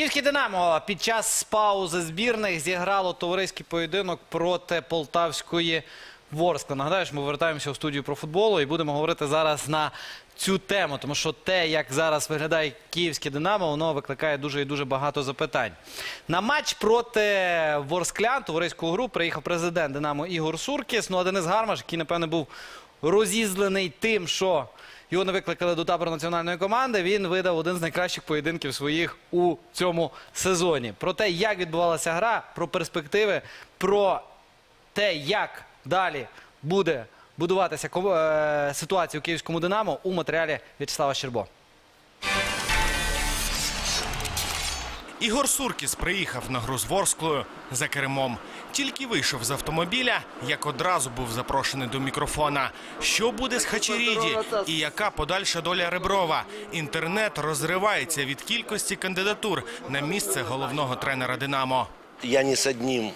Київське Динамо під час паузи збірних зіграло товариський поєдинок проти Полтавської Ворскли. Нагадаю, що ми повертаємося у студію про футболу і будемо говорити зараз на цю тему, тому що те, як зараз виглядає київське Динамо, воно викликає дуже і дуже багато запитань. На матч проти Ворсклян, товариську гру, приїхав президент Динамо Ігор Суркіс. Ну а Денис Гармаш, який, напевне, був розізлений тим, що його не викликали до табору національної команди. Він видав один з найкращих поєдинків своїх у цьому сезоні. Про те, як відбувалася гра, про перспективи, про те, як далі буде будуватися е, ситуація у київському Динамо у матеріалі В'ячеслава Щербо. Ігор Суркіс приїхав на гру з Ворсклою за кермом. Тільки вийшов з автомобіля, як одразу був запрошений до мікрофона. Що буде з Хачеріді і яка подальша доля Реброва? Інтернет розривається від кількості кандидатур на місце головного тренера Динамо. Я не с одним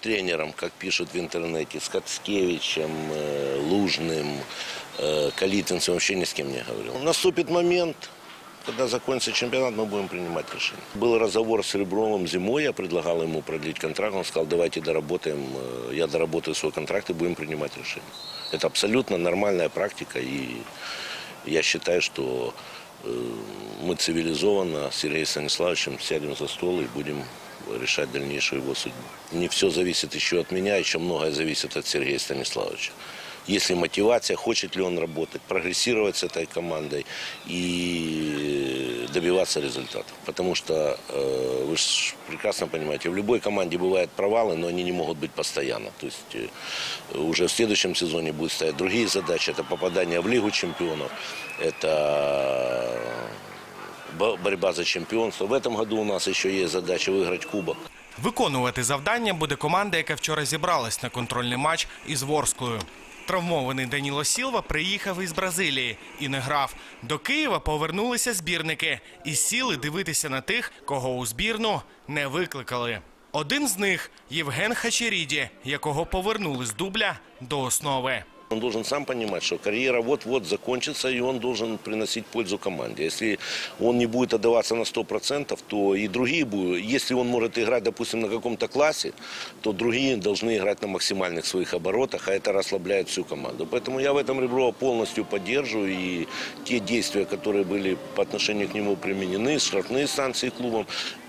тренером, как пишут в интернете, с Кацкевичем, э, Лужным, э, Калитинцем, вообще ни с кем не говорил. Наступит момент, когда закончится чемпионат, мы будем принимать решение. Был разговор с Ребровым зимой, я предлагал ему продлить контракт, он сказал, давайте доработаем, э, я доработаю свой контракт и будем принимать решение. Это абсолютно нормальная практика, и я считаю, что э, мы цивилизованно с Сергеем Станиславовичем сядем за стол и будем решать дальнейшую его судьбу. Не все зависит еще от меня, еще многое зависит от Сергея Станиславовича. Если мотивация, хочет ли он работать, прогрессировать с этой командой и добиваться результатов. Потому что э, вы же прекрасно понимаете, в любой команде бывают провалы, но они не могут быть постоянно. То есть э, уже в следующем сезоне будут стоять другие задачи. Это попадание в Лигу чемпионов, это бо- борьба за чемпионство. В этом году у нас еще есть задача выиграть кубок. Виконувати завдання буде команда, яка вчора зібралась на контрольний матч із Ворсклою. Травмований Даніло Сілва приїхав із Бразилії і не грав. До Києва повернулися збірники і сіли дивитися на тих, кого у збірну не викликали. Один з них Євген Хачеріді, якого повернули з дубля до основи. Он должен сам понимать, что карьера вот-вот закончится, и он должен приносить пользу команде. Если он не будет отдаваться на 100%, то и другие будут. Если он может играть, допустим, на каком-то классе, то другие должны играть на максимальных своих оборотах, а это расслабляет всю команду. Поэтому я в этом Реброва полностью поддерживаю. И те действия, которые были по отношению к нему применены, штрафные санкции клубом,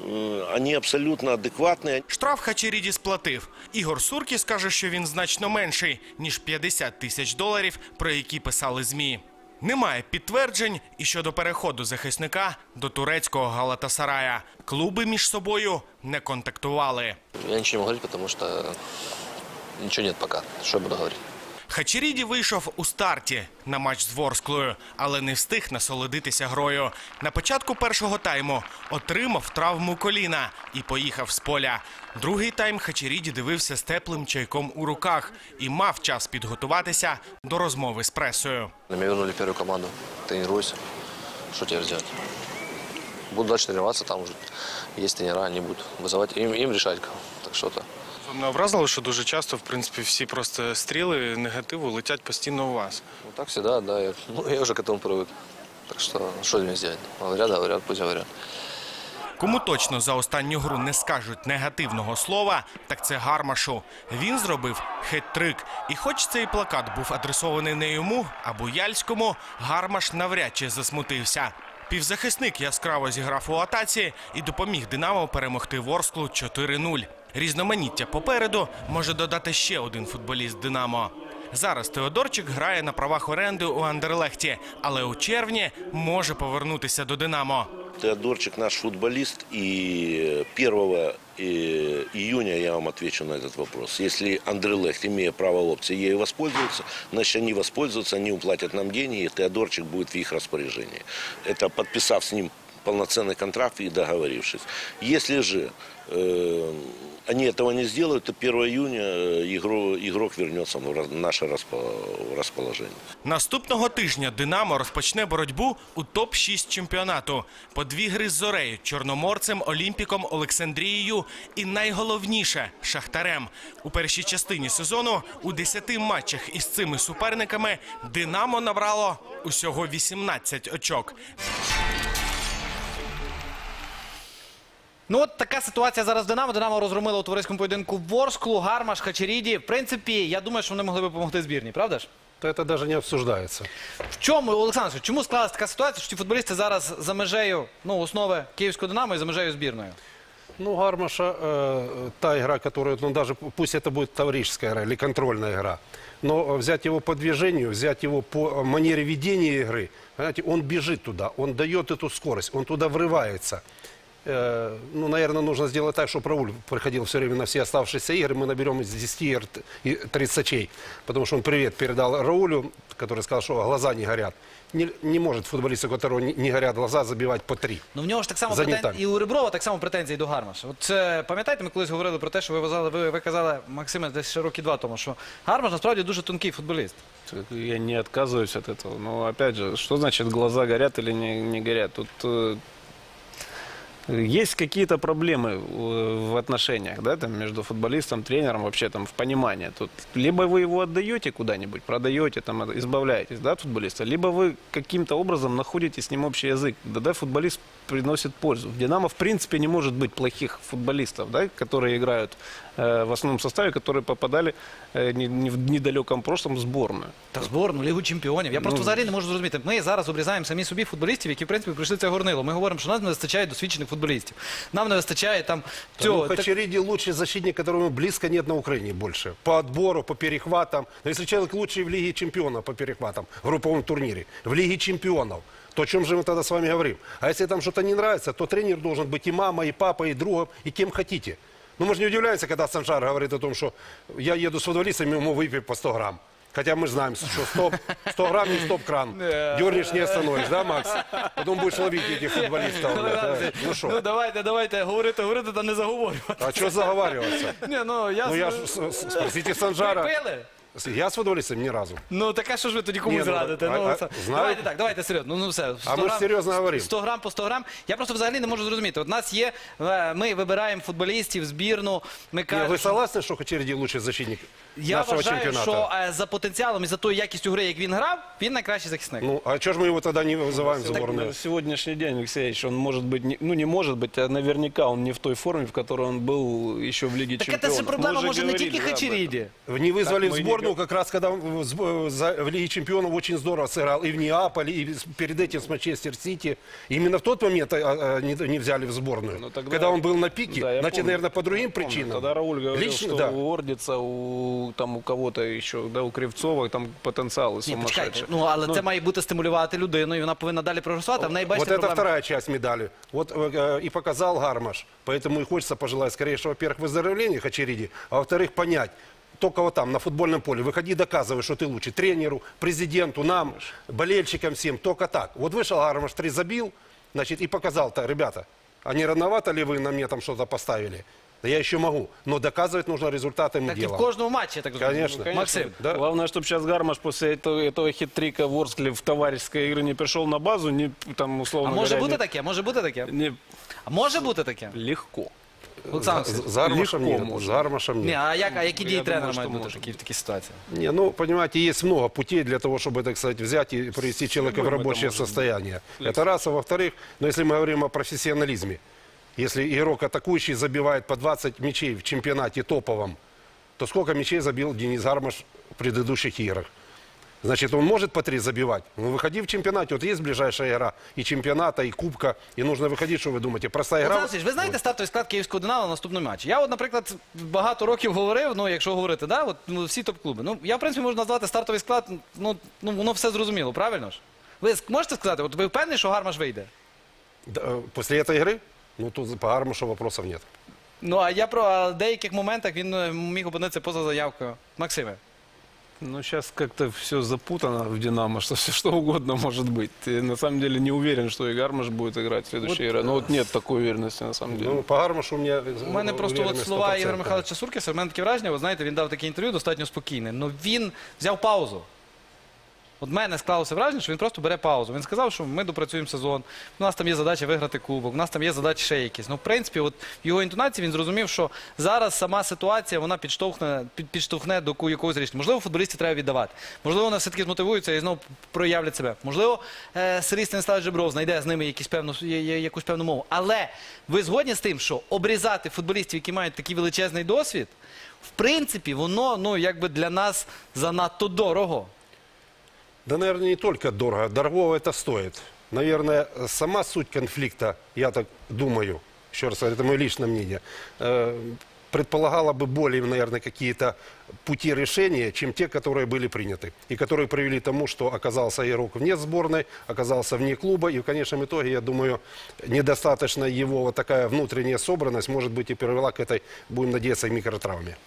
э, они абсолютно адекватные. Штраф Хачеріді сплатив. Ігор Суркіс каже, що він значно менший ніж 50 тисяч доларів, про які писали змі. Немає підтверджень і щодо переходу захисника до турецького Галатасарая. Клуби між собою не контактували. Я ничего не могу говорить, потому что ничего нет пока. Что я буду говорить? Хачеріді вийшов у старті на матч з Ворсклою, але не встиг насолодитися грою. На початку першого тайму отримав травму коліна і поїхав з поля. Другий тайм Хачеріді дивився з теплим чайком у руках і мав час підготуватися до розмови з пресою. Меня вернули в первую команду. Тренируйся. Что теперь делать? Буду дальше тренироваться, там уже есть тренера, они будут вызывать, им, им решать. Так что-то. Не образило, що дуже часто, в принципі, всі просто стріли негативу летять постійно у вас. Ну, так всегда, да. Я, ну, я уже к этому привык. Так что, что мне сделать? Говорят, говорят, пусть говорят. Кому точно за останню гру не скажуть негативного слова, так це Гармашу. Він зробив хет-трик. І хоч цей плакат був адресований не йому, а Буяльському, Гармаш навряд чи засмутився. Півзахисник яскраво зіграв у атаці і допоміг Динамо перемогти Ворсклу 4-0. Різноманіття попереду може додати ще один футболіст Динамо. Зараз Теодорчик грає на правах оренди у Андерлехті, але у червні може повернутися до Динамо. Теодорчик наш футболист, и 1 э, июня я вам отвечу на этот вопрос. Если Андрелехт, имея право опции, ею воспользуется, значит, они воспользуются, они уплатят нам деньги, и Теодорчик будет в их распоряжении. Это подписав с ним полноценный контракт и договорившись. Если же э, они этого не сделают, то 1 июня э, игрок, игрок вернется в наше расположение. Наступного тижня Динамо розпочне боротьбу у топ-6 чемпіонату. По дві гри з Зорею, Чорноморцем, Олімпіком, Олександрією і найголовніше Шахтарем. У першій частині сезону у 10 матчах із цими суперниками Динамо набрало усього 18 очок. Ну от така ситуація зараз в Динамо. Динамо розгромило у товариському поєдинку Ворсклу, Гармаш, Хачеріді. В принципі, я думаю, що вони могли би допомогти збірній, правда ж? То это даже не обсуждается. В чому, Олександр, чому склалася така ситуація, що ті футболісти зараз за межею ну, основи київського Динамо і за межею збірної? Ну, Гармаша, э, та игра, которую, ну, даже пусть это будет таврическая игра или контрольная игра, но взять его по движению, взять его по манере ведения игры, понимаете, он бежит туда, он дает эту скорость, он туда врывается. Э, ну, наверное, нужно сделать так, чтобы Рауль приходил все время на все оставшиеся игры, мы наберем из 10 игр т- и 30 потому что он привет передал Раулю, который сказал, что глаза не горят. Не, не может футболист, у которого не, не горят глаза, забивать по три. Ну в нього ж так само За претен... Нітан. і у Реброва так само претензії до Гармаша. От це пам'ятаєте, ми колись говорили про те, що ви казали, ви, ви казали Максиме десь ще роки два тому, що Гармаш насправді дуже тонкий футболіст. Я не отказываюсь от этого. Но опять же, что значит глаза горят или не, не горят? Тут э, есть какие-то проблемы э, в отношениях, да, там между футболистом, тренером, вообще там в понимании. Тут либо вы его отдаете куда-нибудь, продаете, там от- избавляетесь, да, от футболиста, либо вы каким-то образом находите с ним общий язык. Да, футболист приносит пользу. В Динамо в принципе не может быть плохих футболистов, да, которые играют в основном составе, которые попадали э, не, не в недалеком прошлом в сборную. Та зборну, Лігу чемпіонів. Я просто Ну. взагалі не можу зрозуміти. Ми зараз обрізаємо самі собі футболістів, які в принципі прийшли це горнило. Ми говоримо, що нам не вистачає досвідчених футболістів. Нам не вистачає там цього. Ну, Так- Хачериди лучший защитник, которого близко нет на Украине больше. По отбору, по перехватам. Но если человек лучший в Лиге чемпионов по перехватам, в групповом турнире, в Лиге чемпионов, то о чем же мы тогда с вами говорим? А если там что-то не нравится, то тренер должен быть и мама, и папа, и другом, и кем хотите. Ну, мы же не удивляемся, когда Санжар говорит о том, что я еду с футболистами, ему выпей по 100 грамм. Хотя мы знаем, что 100, 100 грамм не стоп-кран. Дернешь, не остановишь, да, Макс? Потом будешь ловить этих футболистов. блядь. Ну Ну что? давайте, давайте говорити, говорити та не заговорювати. А что заговариваться? Ні, ну я Ну з- я ж с- с- спросите Ви Санжара. пили? Я с футболистом ни разу. Ну так а що ж ви тоді комусь Ні, ну, радите? а- Ну, а- це- знаю. Давайте так, давайте серйозно. Ну, ну все. 100 А ми ж грам- серйозно говоримо. 100 грам по 100 грам. Я просто взагалі не можу зрозуміти. От нас є, е, ми вибираємо футболістів, збірну. Ми Не, кажемо, Вы що- согласны, что Хачериди лучший защитник я нашего вважаю, чемпионата? що е, за потенціалом і за тою якістю гри, як він грав, він найкращий захисник. Ну, а что же мы его тогда не вызываем в сборную? На сегодняшний день, Алексеевич, он может быть, не- ну не может быть, а наверняка он не в той форме, в которой он был еще в Лиге так Чемпионов. це ж Мы проблема уже може не говорили, тільки да, об этом. Хачеріді. Не вызвали Так в мы и не сборную, говорим. как раз когда он в, сб- за- в Лиге чемпионов очень здорово сыграл. И в Неаполе, и с- перед этим с Манчестер Сити. Именно в тот момент а, а, не, не взяли в сборную. Ну, тогда- Когда он был на пике, Да, я значит, помню. наверное, по другим Помню, причинам. Тогда Рауль говорил, Лично, что да. у Ордица, у, там, у кого-то еще, да, у Кривцова там потенциал Ні, сумасшедший. почекайте. Ну, але це має бути стимулювати людину, і вона повинна далі прогресувати. А в неї бачите Вот это проблема. вторая часть медали. Вот э, и показал Гармаш. Поэтому и хочется пожелать скорейшего, во-первых, выздоровления Хачериди, а во-вторых, понять, только вот там, на футбольном поле, выходи, доказывай, что ты лучше. Тренеру, президенту, нам, болельщикам всем, только так. Вот вышел Гармаш, три забил, значит, и показал-то, ребята, а не рановато ли вы на мне там что-то поставили? Да я еще могу. Но доказывать нужно результатами Так і в дела. кожному матчі, я так розумію. Конечно. Конечно. Максим. Да. Главное, чтобы сейчас Гармаш после этого, этого хит-трика в Орскле в товарищеской игры не пришел на базу, не там условно А може говоря, бути не- таке? Може бути таке? не- А може бути таке? легко. Олександр З, Васильович. з Гармашем Легко нет. можно. С Гармашем нет. Ні, а, як, а які Я дії думаю, тренера що мають бути може такі, в такій ситуації? Не, ну, понимаете, есть много путей для того, чтобы, так сказать, взять и привести человека в любым это рабочее может быть. состояние. Это раз. А во-вторых, ну, если мы говорим о профессионализме, если игрок атакующий забивает по 20 мячей в чемпионате топовом, то сколько мячей забил Денис Гармаш в предыдущих играх? Значит, он может по три забивать. Ну, выходи в чемпионате. Вот есть ближайшая игра и чемпионата, и кубка. И нужно выходить, что вы думаете? Простая игра. Олександр Васильович, ви знаєте стартовий склад київського Динамо на наступний матч? Я от, наприклад, багато років говорив, ну, якщо говорити, да, от, ну, всі топ-клуби. Ну, я, в принципі, можу назвати стартовий склад, ну, ну, воно все зрозуміло, правильно ж? Ви ск- можете сказати, от ви впевнені, що Гармаш вийде? Да, э, После этой игры, ну, тут по Гармашу вопросов нет. Ну, а я про а, деяких моментах він е, міг опинитися поза заявкою. Максиме. Ну, сейчас как-то все запутано в «Динамо», что все что угодно может быть. Ты на самом деле не уверен, что и Гармаш будет играть в следующей игре. Ну, вот нет такой уверенности на самом деле. Ну, по Гармашу у меня... У мене просто от слова Ігоря Михайловича Суркіса, в мене таке враження, ви знаєте, він дав таке інтерв'ю достатньо спокійне. але він взяв паузу. От мене склалося враження, що він просто бере паузу. Він сказав, що ми допрацюємо сезон. У нас там є задача виграти кубок, у нас там є задачі ще якісь. Ну, в принципі, от в його інтонації він зрозумів, що зараз сама ситуація вона підштовхне, під, підштовхне до якогось рішення. Можливо, футболістів треба віддавати. Можливо, вони все-таки змотивуються і знову проявлять себе. Можливо, е, Сергій Станіславович Жебров знайде з ними певну, якусь певну мову. Але ви згодні з тим, що обрізати футболістів, які мають такий величезний досвід, в принципі, воно ну, якби для нас занадто дорого. Да, наверное, не только дорого. Дорогого это стоит. Наверное, сама суть конфликта, я так думаю, еще раз говорю, это мое личное мнение, э, предполагала бы более, наверное, какие-то пути решения, чем те, которые были приняты. И которые привели к тому, что оказался игрок вне сборной, оказался вне клуба. И в конечном итоге, я думаю, недостаточно его вот такая внутренняя собранность, может быть, и привела к этой, будем надеяться, микротравме.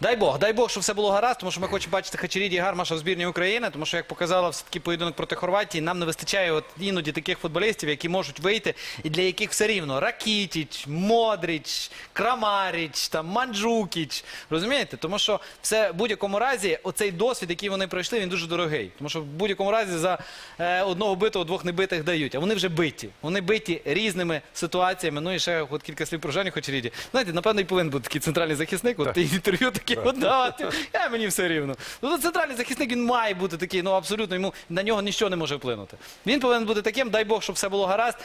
Дай Бог, дай Бог, щоб все було гаразд, тому що ми хочемо бачити Хачеріді і Гармаша в збірні України, тому що, як показала все-таки поєдинок проти Хорватії, нам не вистачає от іноді таких футболістів, які можуть вийти, і для яких все рівно Ракітіч, Модріч, Крамаріч, там, Манджукіч. Розумієте? Тому що все в будь-якому разі, оцей досвід, який вони пройшли, він дуже дорогий. Тому що в будь-якому разі за е, одного битого двох небитих дають. А вони вже биті. Вони биті різними ситуаціями. Ну і ще от кілька слів про Женю Хачеріді. Знаєте, напевно, і повинен бути такий центральний захисник. От і інтерв'ю таке давати. Я мені все рівно. Ну, то центральний захисник він має бути такий, ну абсолютно йому на нього нічого не може вплинути. Він повинен бути таким, дай Бог, щоб все було гаразд.